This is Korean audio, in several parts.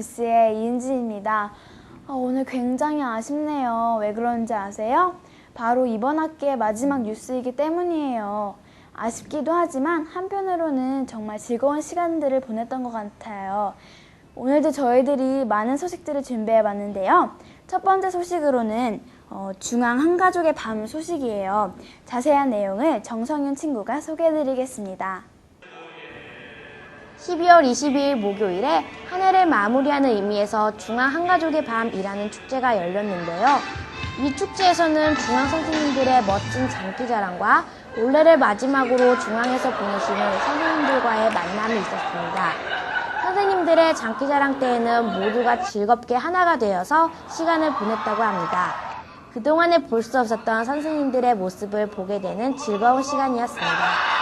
뉴스의 이은지입니다. 아, 오늘 굉장히 아쉽네요. 왜 그런지 아세요? 바로 이번 학기의 마지막 뉴스이기 때문이에요. 아쉽기도 하지만 한편으로는 정말 즐거운 시간들을 보냈던 것 같아요. 오늘도 저희들이 많은 소식들을 준비해 봤는데요. 첫 번째 소식으로는 어, 중앙 한가족의 밤 소식이에요. 자세한 내용을 정성윤 친구가 소개해 드리겠습니다. 12월 22일 목요일에 한 해를 마무리하는 의미에서 중앙 한가족의 밤이라는 축제가 열렸는데요. 이 축제에서는 중앙 선생님들의 멋진 장기 자랑과 올해를 마지막으로 중앙에서 보내시는 선생님들과의 만남이 있었습니다. 선생님들의 장기 자랑 때에는 모두가 즐겁게 하나가 되어서 시간을 보냈다고 합니다. 그동안에 볼 수 없었던 선생님들의 모습을 보게 되는 즐거운 시간이었습니다.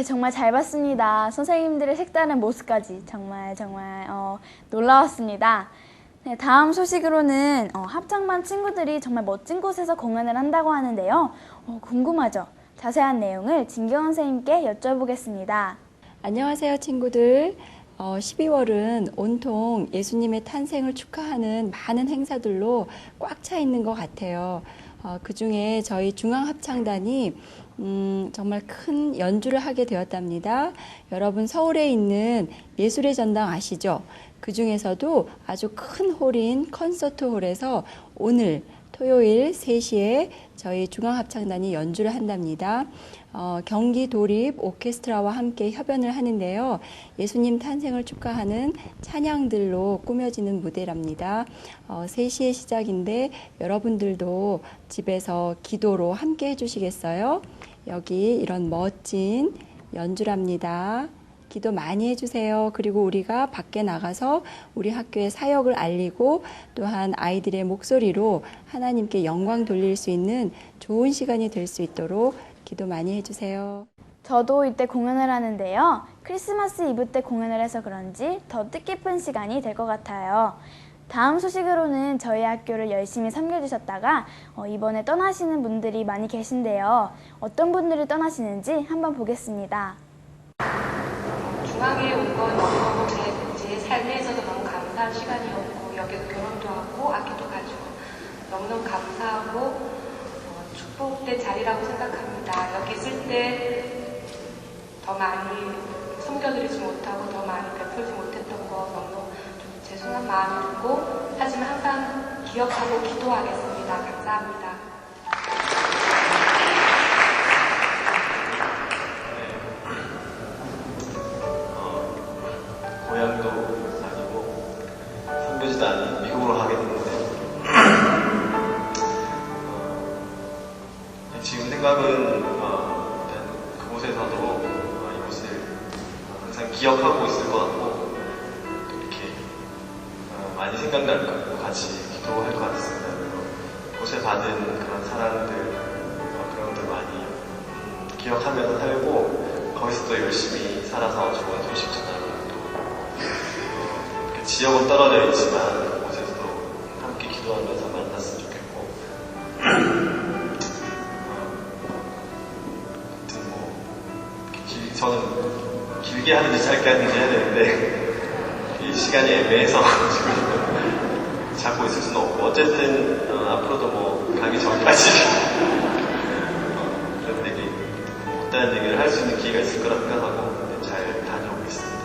네, 정말 잘 봤습니다. 선생님들의 색다른 모습까지 정말 정말 어, 놀라웠습니다. 네, 다음 소식으로는 어, 합창반 친구들이 정말 멋진 곳에서 공연을 한다고 하는데요. 어, 궁금하죠? 자세한 내용을 진경 선생님께 여쭤보겠습니다. 안녕하세요, 친구들. 어, 12월은 온통 예수님의 탄생을 축하하는 많은 행사들로 꽉 차 있는 것 같아요. 어, 그 중에 저희 중앙합창단이 음, 정말 큰 연주를 하게 되었답니다. 여러분 서울에 있는 예술의 전당 아시죠? 그 중에서도 아주 큰 홀인 콘서트 홀에서 오늘 토요일 3시에 저희 중앙합창단이 연주를 한답니다. 어, 경기 도립 오케스트라와 함께 협연을 하는데요. 예수님 탄생을 축하하는 찬양들로 꾸며지는 무대랍니다. 어, 3시에 시작인데 여러분들도 집에서 기도로 함께 해주시겠어요? 여기 이런 멋진 연주랍니다. 기도 많이 해주세요. 그리고 우리가 밖에 나가서 우리 학교의 사역을 알리고 또한 아이들의 목소리로 하나님께 영광 돌릴 수 있는 좋은 시간이 될 수 있도록 기도 많이 해주세요. 저도 이때 공연을 하는데요. 크리스마스 이브 때 공연을 해서 그런지 더 뜻깊은 시간이 될 것 같아요. 다음 소식으로는 저희 학교를 열심히 섬겨주셨다가 어, 이번에 떠나시는 분들이 많이 계신데요. 어떤 분들이 떠나시는지 한번 보겠습니다. 중앙에 온 건 너무너무 제, 제 삶에 있어서 너무 감사한 시간이었고 여기서 결혼도 하고 아기도 가지고 너무너무 감사하고 어, 축복된 자리라고 생각합니다. 여기 있을 때 더 많이 섬겨드리지 못하고 더 많이 베풀지 못했던 거 너무 좀 죄송한 마음이 들고 하지만 항상 기억하고 기도하겠습니다. 감사합니다. 기억하고 있을 것 같고 이렇게 어, 많이 생각날 것 같고 같이 기도할 것 같습니다. 곳에 받은 그런 사람들 어, 그런 걸 많이 기억하면서 살고 거기서 또 열심히 살아서 좋은 소식 전하고 또 지역은 떨어져 있지만 곳에서도 함께 기도하면서 만났으면 좋겠고 어, 하여튼 뭐 저는 길게 하는지 짧게 하는지 해야 되는데 이 시간이 애매해서 지금 잡고 있을 수는 없고 어쨌든 어, 앞으로도 뭐 가기 전까지 어, 그런 되게 못다한 얘기를 할 수 있는 기회가 있을 거라 생각하고 네, 잘 다녀오겠습니다.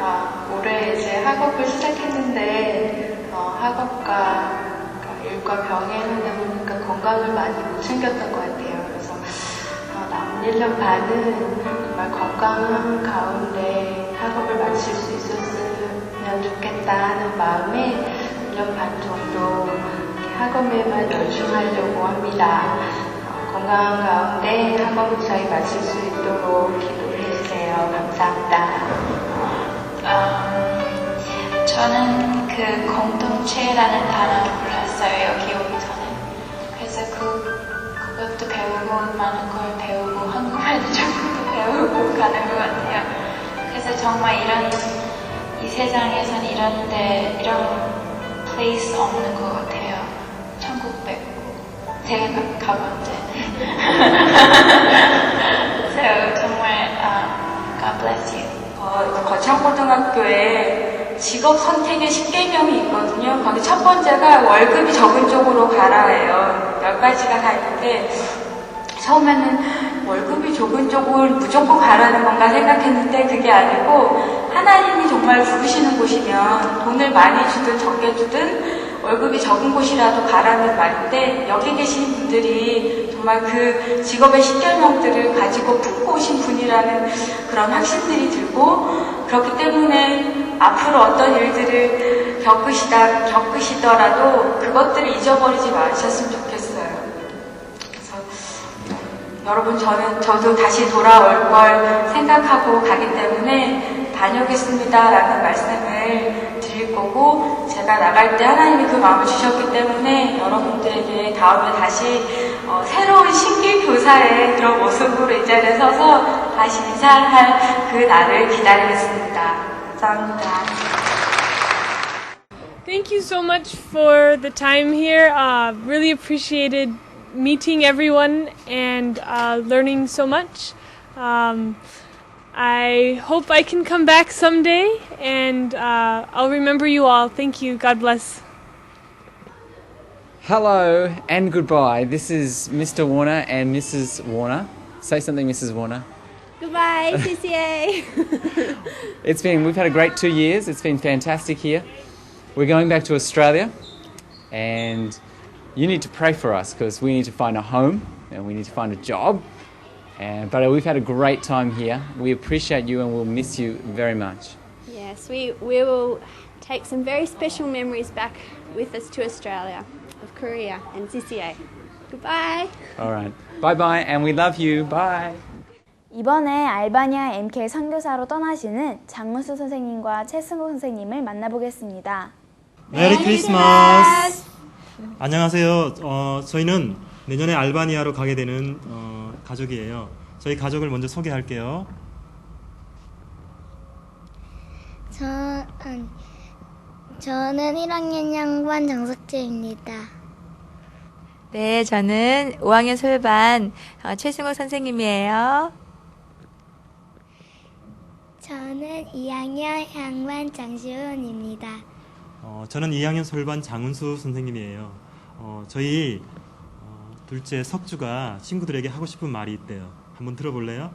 아, 올해 이제 학업을 시작했는데 어, 학업과 그러니까 일과 병행하다 보니까 건강을 많이 못 챙겼던 것 같아요. 그래서 어, 남은 1년 반은 정말 건강한 가운데 학업을 마칠 수 있었으면 좋겠다 하는 마음에 1년 반 정도 학업에만 열중하려고 합니다. 어, 건강한 가운데 학업을 잘 마칠 수 있도록 기도해 주세요. 감사합니다. 음, 저는 그 공동체라는 단어를 몰랐어요 여기 오기 전에 그래서 그 그것도 배우고 많은 걸 배우고 배우고 가는 것 같아요. 그래서 정말 이런 이 세상에선 이런데 이런 플레이스 없는 것 같아요. 천국 빼고. 제가 가- 가본 데 so 정말 uh, God bless you. 어, 거창고등학교에 직업 선택의 10개명이 있거든요. 거기 첫 번째가 월급이 적은 쪽으로 가라예요. 열 가지가 다 있는데 처음에는 월급이 적은 쪽을 무조건 가라는 건가 생각했는데 그게 아니고 하나님이 정말 부르시는 곳이면 돈을 많이 주든 적게 주든 월급이 적은 곳이라도 가라는 말인데 여기 계신 분들이 정말 그 직업의 10개명들을 가지고 품고 오신 분이라는 그런 확신들이 들고 그렇기 때문에 앞으로 어떤 일들을 겪으시다, 겪으시더라도 그것들을 잊어버리지 마셨으면. 그 여러분 저는 저도 다시 돌아올 걸 생각하고 가기 때문에 다녀오겠습니다라는 말씀을 드릴 거고 제가 나갈 때 하나님이 그 마음을 주셨기 때문에 여러분들에게 다음에 다시 어, 새로운 신기 교사의 그런 모습으로 이 자리에 서서 다시 인사할 그 날을 기다리겠습니다. 감사합니다. Thank you so much for the time here. Uh, really appreciated meeting everyone and uh, learning so much. Um, I hope I can come back someday and uh, I'll remember you all. Thank you. God bless. Hello and goodbye. This is Mr. Warner and Mrs. Warner. Say something, Mrs. Warner. Goodbye, CCA. It's been we've had a great two years. It's been fantastic here. We're going back to Australia, and you need to pray for us because we need to find a home and we need to find a job. And but we've had a great time here. We appreciate you and we'll miss you very much. yes, we, we will take some very special memories back with us to Australia, of Korea and CCA. Goodbye. All right. Bye bye, and we love you. Bye. 이번에 알바니아 MK 선교사로 떠나시는 장문수 선생님과 최승호 선생님을 만나보겠습니다. 메리 크리스마스. 안녕하세요. 어, 저희는 내년에 알바니아로 가게 되는 어, 가족이에요. 저희 가족을 먼저 소개할게요. 저, 음, 저는 1학년 양반 정석재입니다. 네, 저는 5학년 솔반 어, 최승호 선생님이에요. 저는 2학년 양반 장시훈입니다. 어, 저는 2학년 솔반 장훈수 선생님이에요. 어, 저희 어, 둘째 석주가 친구들에게 하고 싶은 말이 있대요. 한번 들어볼래요?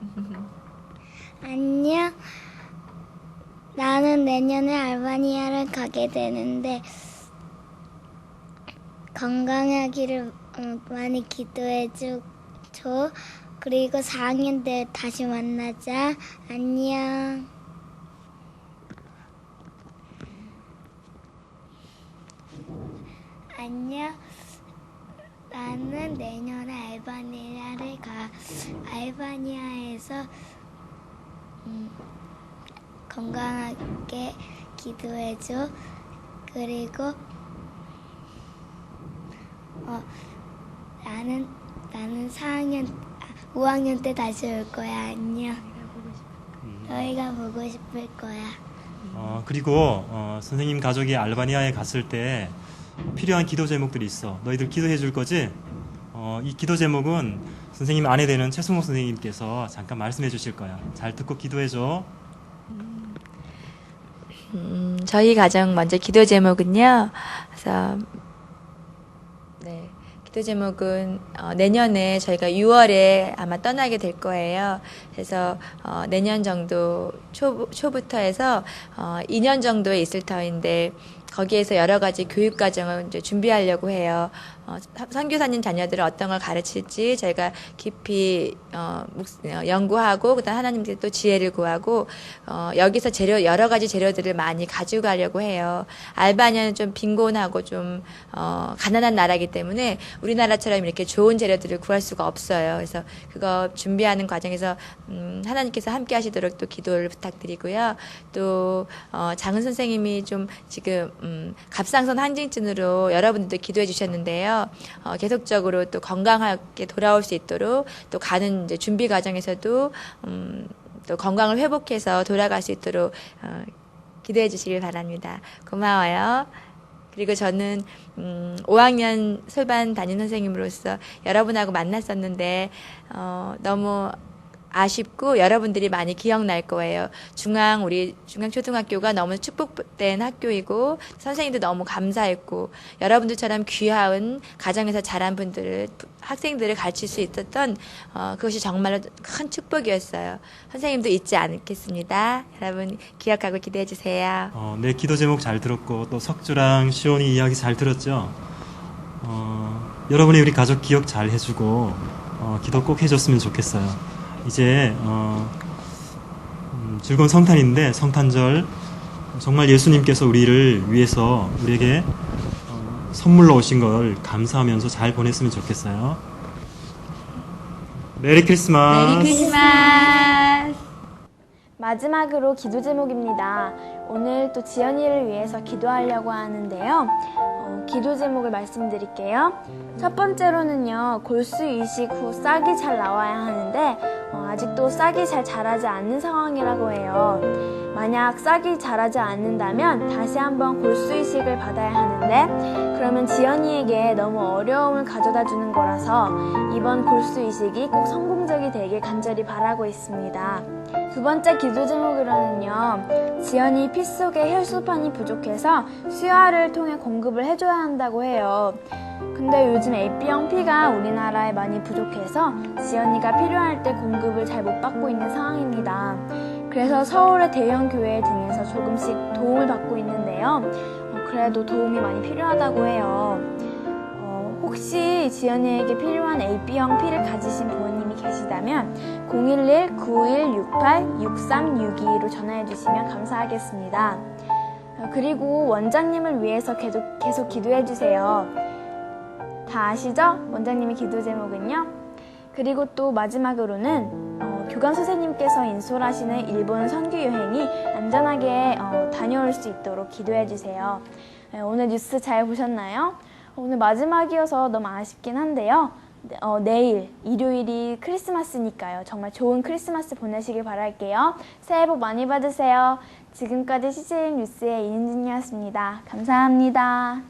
안녕. 나는 내년에 알바니아를 가게 되는데 건강하기를 어, 많이 기도해 줘. 그리고 4학년 때 다시 만나자. 안녕. 안녕. 나는 내년에 알바니아를 가. 알바니아에서 음, 건강하게 기도해줘. 그리고 어, 나는 나는 4학년, 5학년 때 다시 올 거야. 안녕. 너희가 보고 싶을 거야. 어, 그리고 어, 선생님 가족이 알바니아에 갔을 때 필요한 기도 제목들이 있어. 너희들 기도해 줄 거지? 어, 어, 이 기도 제목은 선생님 아내 되는 최승호 선생님께서 잠깐 말씀해 주실 거야. 잘 듣고 기도해 줘. 음, 저희 가정 먼저 기도 제목은요. 그래서 네. 기도 제목은 어, 내년에 저희가 6월에 아마 떠나게 될 거예요. 그래서 어, 내년 정도 초, 초부터 해서 어, 2년 정도에 있을 터인데 거기에서 여러 가지 교육 과정을 이제 준비하려고 해요. 어, 사- 선교사님 자녀들을 어떤 걸 가르칠지 저희가 깊이 어, 묵- 어, 연구하고 그다음 하나님께 또 지혜를 구하고 어, 여기서 재료 여러 가지 재료들을 많이 가져가려고 해요. 알바니아는 좀 빈곤하고 좀 어, 가난한 나라이기 때문에 우리나라처럼 이렇게 좋은 재료들을 구할 수가 없어요. 그래서 그거 준비하는 과정에서 음, 하나님께서 함께하시도록 또 기도를 부탁드리고요. 또 어, 장은 선생님이 좀 지금 음, 갑상선 항진증으로 여러분들도 기도해 주셨는데요. 어, 계속적으로 또 건강하게 돌아올 수 있도록 또 가는 이제 준비 과정에서도 음, 또 건강을 회복해서 돌아갈 수 있도록 어, 기도해 주시길 바랍니다. 고마워요. 그리고 저는 음, 5학년 솔반 담임 선생님으로서 여러분하고 만났었는데 어, 너무 아쉽고 여러분들이 많이 기억날 거예요. 중앙 우리 중앙초등학교가 너무 축복된 학교이고 선생님도 너무 감사했고 여러분들처럼 귀한 가정에서 자란 분들을 학생들을 가르칠 수 있었던 어, 그것이 정말로 큰 축복이었어요. 선생님도 잊지 않겠습니다. 여러분 기억하고 기대해 주세요. 어, 내 기도 제목 잘 들었고 또 석주랑 시온이 이야기 잘 들었죠. 어, 여러분이 우리 가족 기억 잘 해주고 어, 기도 꼭 해줬으면 좋겠어요. 이제 어, 음, 즐거운 성탄인데 성탄절 정말 예수님께서 우리를 위해서 우리에게 어, 선물로 오신 걸 감사하면서 잘 보냈으면 좋겠어요. 메리 크리스마스. 크리스마스. 마지막으로 기도 제목입니다. 오늘 또 지연이를 위해서 기도하려고 하는데요. 어, 기도 제목을 말씀드릴게요. 첫 번째로는요, 골수 이식 후 싹이 잘 나와야 하는데, 어, 아직도 싹이 잘 자라지 않는 상황이라고 해요. 만약 싹이 자라지 않는다면 다시 한번 골수 이식을 받아야 하는데, 그러면 지연이에게 너무 어려움을 가져다 주는 거라서 이번 골수 이식이 꼭 성공적이 되길 간절히 바라고 있습니다. 두 번째 기도 제목으로는요, 지연이 피 속에 혈소판이 부족해서 수혈을 통해 공급을 해줘야 한다고 해요. 근데 요즘 AB형 피가 우리나라에 많이 부족해서 지연이가 필요할 때 공급을 잘 못 받고 있는 상황입니다. 그래서 서울의 대형 교회 등에서 조금씩 도움을 받고 있는데요. 어, 그래도 도움이 많이 필요하다고 해요. 어, 혹시 지연이에게 필요한 AB형 피를 가지신 부모님이 계시다면 011-9168-6362로 전화해 주시면 감사하겠습니다. 어, 그리고 원장님을 위해서 계속, 계속 기도해 주세요. 다 아시죠? 원장님의 기도 제목은요? 그리고 또 마지막으로는 어, 교감 선생님께서 인솔하시는 일본 선교 여행이 안전하게 어, 다녀올 수 있도록 기도해 주세요. 네, 오늘 뉴스 잘 보셨나요? 어, 오늘 마지막이어서 너무 아쉽긴 한데요. 네, 어, 내일 일요일이 크리스마스니까요. 정말 좋은 크리스마스 보내시길 바랄게요. 새해 복 많이 받으세요. 지금까지 CJ 뉴스의 이은진이었습니다. 감사합니다.